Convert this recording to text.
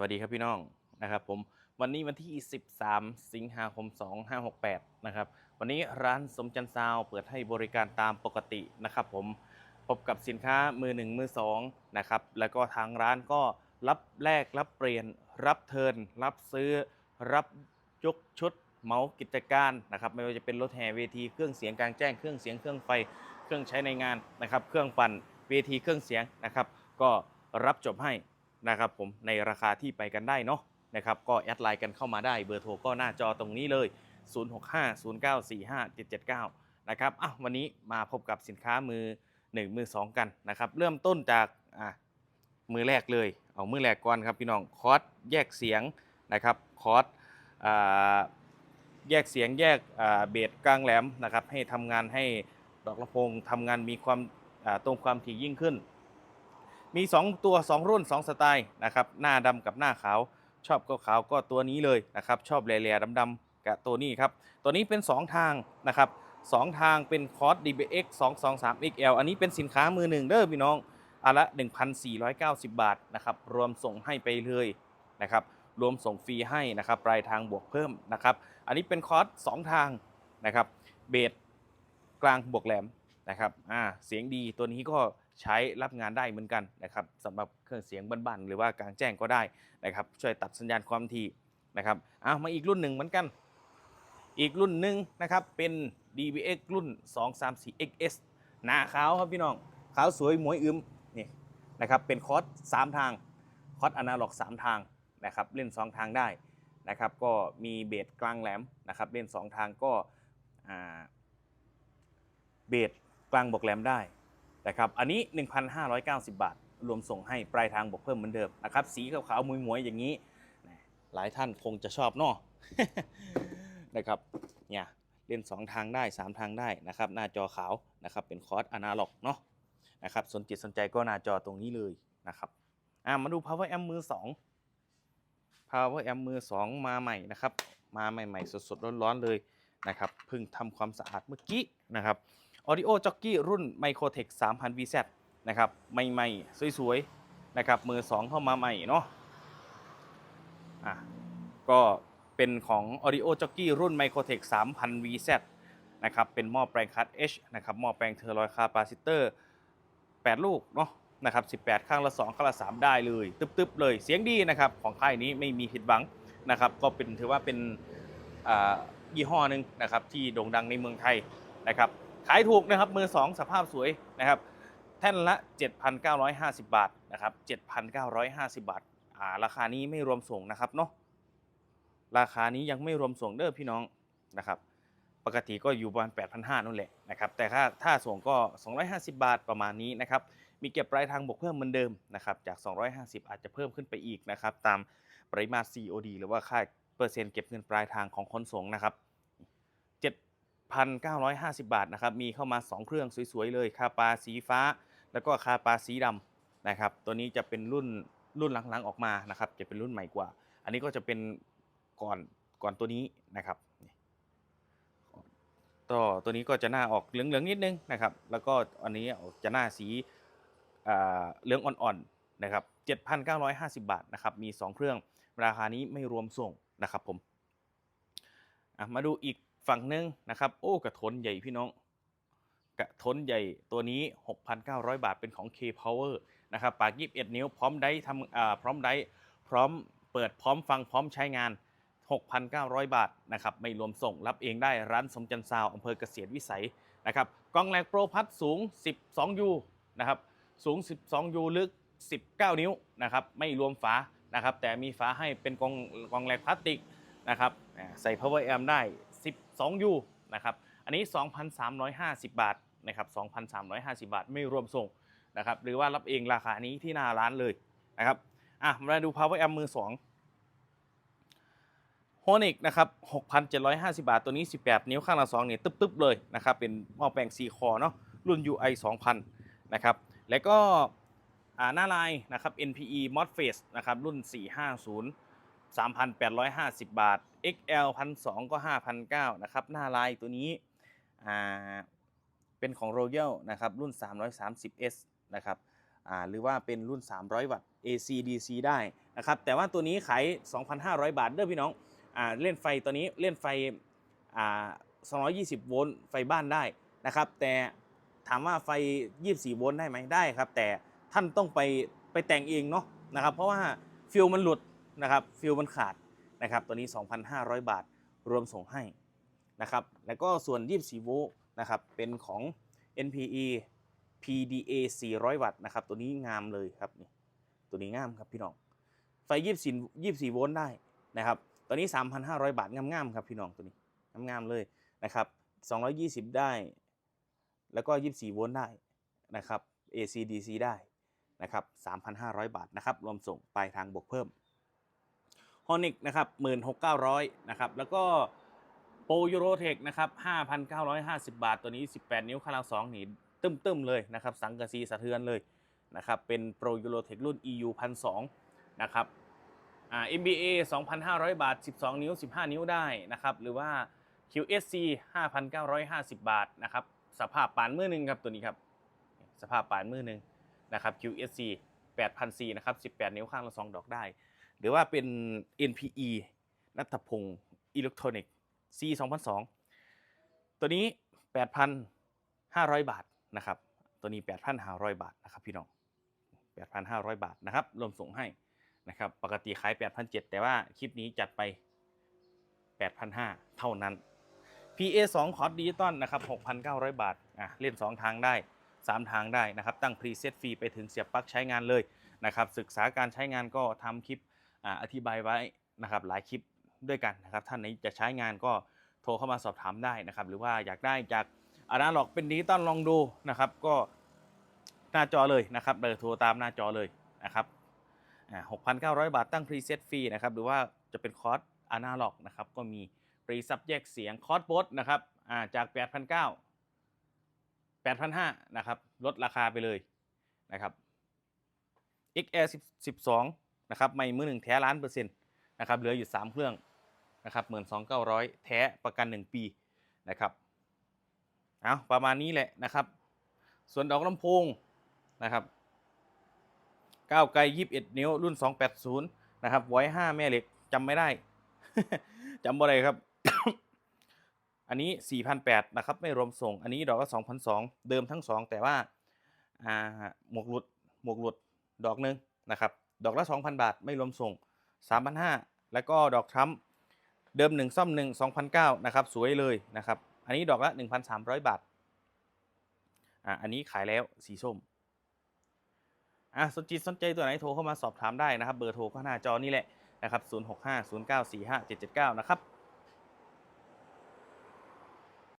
วัสดีครับพี่น้องนะครับผมวันนี้วันที่ 13 สิงหาคม 2568 นะครับวันนี้ร้านสมจันทร์ซาวเปิดให้บริการตามปกตินะครับผมพบกับสินค้ามือหนึ่งมือสองนะครับแล้วก็ทางร้านก็รับแลกรับเปลี่ยน รับเทิร์นรับซื้อ รับยกชุดเมาส์กิจการนะครับไม่ว่าจะเป็นรถแห่เวทีเครื่องเสียงกลางแจ้งเครื่องเสียงเครื่องไฟเครื่องใช้ในงานนะครับเครื่องปั่นเวทีเครื่องเสียงนะครับก็รับจบให้ นะครับผมในราคาที่ไปกันได้เนาะนะครับก็แอดไลน์กันเข้ามาได้เบอร์โทรก็หน้าจอตรงนี้เลย 0650945779 นะครับอะวันนี้มาพบกับสินค้ามือ 1 มือ 2 กันนะครับเริ่มต้นจากอะมือแรกเลย เอามือแรกก่อนครับพี่น้องคอร์สแยกเสียงนะครับคอร์สอ่าแยกเสียงแยกเบสกลางแหลมนะครับให้ทำงานให้ดอกลำโพงทำงานมีความตรงความถี่ยิ่งขึ้น มี 2 ตัว 2 รุ่น 2 สไตล์นะครับหน้าดำกับหน้าขาว ชอบก็ขาวก็ตัวนี้เลยนะครับชอบแหล่ๆดำๆกับตัวนี้ครับตัวนี้เป็น 2 ทางนะครับสองทางเป็นคอร์ส DBX 223 XL อันนี้เป็นสินค้ามือหนึ่งเด้อพี่น้องอันละ 1,490 บาทนะครับรวมส่งให้ไปเลยนะครับรวมส่งฟรีให้นะครับปลายทางบวกเพิ่มนะครับอันนี้เป็นคอร์ส2ทางนะครับเบสกลางบวกแหลมนะครับอ่าเสียงดีตัวนี้ก็ ใช้รับงานได้เหมือนกันนะครับสำหรับเครื่องเสียงบ้านๆหรือว่ากลางแจ้งก็ได้นะครับ ช่วยตัดสัญญาณความถี่นะครับเอะมาอีกรุ่นหนึ่งเหมือนกัน อีกรุ่นหนึ่งนะครับเป็น DBX รุ่น 234 XS หน้าขาวครับพี่น้องขาวสวยหมวยอึมนี่นะครับเป็นคอร์ส3ทางคอร์สอนาล็อก 3 ทางนะครับเล่น 2 ทางได้นะครับก็มีเบสกลางแหลมนะครับเล่น 2 ทางก็เบสกลางบวกแหลมได้ นะครับอันนี้ 1,590 บาท รวมส่งให้ปลายทางบวกเพิ่มเหมือนเดิมนะครับสีขาวๆมวยๆอย่างนี้ หลายท่านคงจะชอบเนาะนะครับเนี่ยเล่น 2 ทางได้ 3 ทางได้นะครับหน้าจอขาวนะครับเป็นคอร์สอนาล็อกเนาะนะครับสนจิตสนใจก็หน้าจอตรงนี้เลยนะครับอะมาดู power amp มือ 2 power amp มือ 2 มาใหม่นะครับมาใหม่ๆสดๆร้อนๆเลยนะครับเพิ่งทำความสะอาดเมื่อกี้นะครับ Audio Jockey รุ่น Microtech 3000 VZ นะครับใหม่ๆ สวยๆ นะครับ มือ2เข้ามาใหม่เนาะอะก็เป็นของ Audio Jockey รุ่น Microtech 3000 VZ นะครับเป็นหม้อแปลงคัด H นะครับหม้อแปลงเทอร์ลอยคาปาซิเตอร์ 8 ลูกเนาะนะครับ18 ข้างละ 2 ข้างละ 3 ได้เลย ตึ๊บๆ เลยเสียงดีนะครับ ของค่ายนี้ไม่มีผิดหวังนะครับ ก็เป็นถือว่าเป็นยี่ห้อหนึ่งนะครับที่โด่งดังในเมืองไทยนะครับ ขายถูกนะครับมือ2สภาพสวยนะครับ แท่นละ 7,950 บาทนะครับ 7,950 บาทอ่าราคานี้ไม่รวมส่งนะครับเนาะราคานี้ยังไม่รวมส่งเด้อพี่น้องนะครับปกติก็อยู่ประมาณ 8,500นั่นแหละนะครับ แต่ถ้าถ้าส่งก็ 250 บาทประมาณนี้นะครับ มีเก็บปลายทางบวกเพิ่มเหมือนเดิมนะครับ จาก 250 อาจจะเพิ่มขึ้นไปอีกนะครับ ตามปริมาตร COD หรือว่าค่าเปอร์เซ็นต์เก็บเงินปลายทางของขนส่งนะครับ 7,950 บาทนะครับ มีเข้ามา 2 เครื่องสวยๆเลย คาปาสีฟ้า แล้วก็คาปาสีดำนะครับ ตัวนี้จะเป็นรุ่นรุ่นหลังๆออกมานะครับ จะเป็นรุ่นใหม่กว่า อันนี้ก็จะเป็นก่อนก่อนตัวนี้นะครับต่อตัวนี้ก็จะหน้าออกเหลืองๆนิดนึงนะครับ แล้วก็อันนี้ออกจะหน้าสีอ่าเหลืองอ่อนๆนะครับ 7,950 บาทนะครับ มี 2 เครื่อง ราคานี้ไม่รวมส่งนะครับผม มาดูอีก ฝั่งหนึ่งนะครับ โอ้กระทนใหญ่พี่น้อง กระทนใหญ่ตัวนี้ 6,900 บาทเป็นของ K Power นะครับปาก 21 นิ้วพร้อมได้ทำอ่าพร้อมได้พร้อมเปิดพร้อมฟังพร้อมใช้งาน 6,900 บาทนะครับไม่รวมส่งรับเองได้ร้านสมจันทร์ซาวอำเภอเกษตรวิสัยนะครับกล้องแรงโปรพัดสูง 12ยูนะครับสูง 12ยูลึก 19 นิ้วนะครับไม่รวมฝานะครับแต่มีฝาให้เป็นกองกองแรงพลาสติกนะครับอ่าใส่ power amp ได้ 12ยูนะครับอันนี้ 2,350 บาทนะครับ2,350 บาทไม่รวมส่งนะครับหรือว่ารับเองราคานี้ที่หน้าร้านเลยนะครับอะมาดู power amp มือ2โฮนิกนะครับ6,750 บาท ตัวนี้ 18 นิ้วข้างละ2เนี่ยตึ๊บๆเลยนะครับเป็นหม้อแปลง 4 คอเนาะรุ่น UI 2000นะครับแล้วก็อ่าหน้าลายนะครับ NPE MOSFET นะครับรุ่น 450 3,850 บาท XL 1,200ก็5,900นะครับ หน้าลายตัวนี้อ่าเป็นของ Royal นะครับ รุ่น 330S นะครับอ่าหรือว่าเป็นรุ่น 300 วัตต์ AC DC ได้นะครับ แต่ว่าตัวนี้ขาย 2,500 บาทเด้อพี่น้องอ่าเล่นไฟตัวนี้เล่นไฟอ่า220 โวลต์ไฟบ้านได้นะครับ แต่ถามว่าไฟ 24 โวลต์ได้ไหมได้ครับ แต่ท่านต้องไปไปแต่งเองเนาะนะครับ เพราะว่าฟิลมันหลุดนะครับฟิลมันขาด นะครับตัวนี้ 2,500 บาทรวมส่งให้นะครับแล้วก็ส่วน 24 โวลต์นะครับเป็นของ NPE PDA 400 วัตต์นะครับตัวนี้งามเลยครับนี่ตัวนี้งามครับพี่น้องไฟ 24 24 โวลต์ได้นะครับตัวนี้ 3,500 บาทงามๆครับพี่น้องตัวนี้งามๆเลยนะครับ220 ได้ แล้วก็ 24 โวลต์ได้นะครับ AC DC ได้นะครับ3,500 บาทนะครับรวมส่งปลายทางบวกเพิ่ม ฮอนิกนะครับ16,900นะครับแล้วก็โปรยูโรเทคนะครับ5,950บาท ตัวนี้18นิ้วข้างล่าง2นี่ตึ้มๆเลยนะครับสังกะสีสะเทือนเลยนะครับเป็นโปรยูโรเทครุ่น EU 1,200นะครับอ่า MBA 2,500 บาท 12 นิ้ว 15 นิ้วได้นะครับหรือว่า QSC 5,950 บาทนะครับสภาพปานมือหนึ่งครับตัวนี้ครับสภาพปานมือหนึ่งนะครับ QSC 8,400นะครับ 18 นิ้วข้างละ2ดอกได้ หรือว่าเป็น NPE นัทพงศ์อิเล็กทรอนิกส์ C 2002 ตัวนี้ 8,500 บาทนะครับ ตัวนี้ 8,500 บาทนะครับพี่น้อง 8,500 บาทนะครับ รวมส่งให้นะครับ ปกติขาย 8,700 แต่ว่าคลิปนี้จัดไป 8,500 เท่านั้น PA 2คอร์ดดิจิตอลนะครับ 6,900 บาท อะ เล่น 2 ทางได้ 3 ทางได้นะครับ ตั้งพรีเซตฟรีไปถึงเสียบปลั๊กใช้งานเลยนะครับ ศึกษาการใช้งานก็ทำคลิป อธิบายไว้นะครับหลายคลิปด้วยกันนะครับท่านไหนจะใช้งานก็โทรเข้ามาสอบถามได้นะครับ หรือว่าอยากได้จากอานาล็อกเป็นดิจิตอลลองดูนะครับ ก็หน้าจอเลยนะครับเบอร์โทรตามหน้าจอเลยนะครับอ่า6,900บาทตั้งพรีเซตฟรีนะครับหรือว่าจะเป็นคอร์สอานาล็อกนะครับก็มีปรีซับแยกเสียงคอร์สบสนะครับอ่าจาก8,900 8,500นะครับลดราคาไปเลยนะครับ XR 12 นะครับไม่มือหนึ่งแท้ล้านเปอร์เซ็นต์นะครับเหลืออยู่ 3 เครื่องนะครับหมื่นสองเก้าร้อยแท้ประกัน 1 ปีนะครับเอาประมาณนี้แหละนะครับ ส่วนดอกลำโพงนะครับก้าวไกล21 นิ้วรุ่น 280 นะครับไว้5แม่เหล็กจำไม่ได้จำบ่ได้ครับ อันนี้ 4,800นะครับ ไม่รวมส่ง อันนี้ดอกก็2,200 เดิมทั้ง 2 แต่ว่าหมวกหลุดหมวกหลุดดอกหนึ่งนะครับ ดอกละ 2,000 บาท ไม่รวมส่ง 3,500 แล้วก็ดอกทรัมป์เดิม 1 ซ่อม 1 2,900นะครับ สวยเลยนะครับ อันนี้ดอกละ 1,300 บาท อ่าอันนี้ขายแล้วสีส้ม อะ สนจิตสนใจตัวไหนโทรเข้ามาสอบถามได้นะครับ เบอร์โทรก็หน้าจอนี่แหละนะครับ 065 0945 779 นะครับ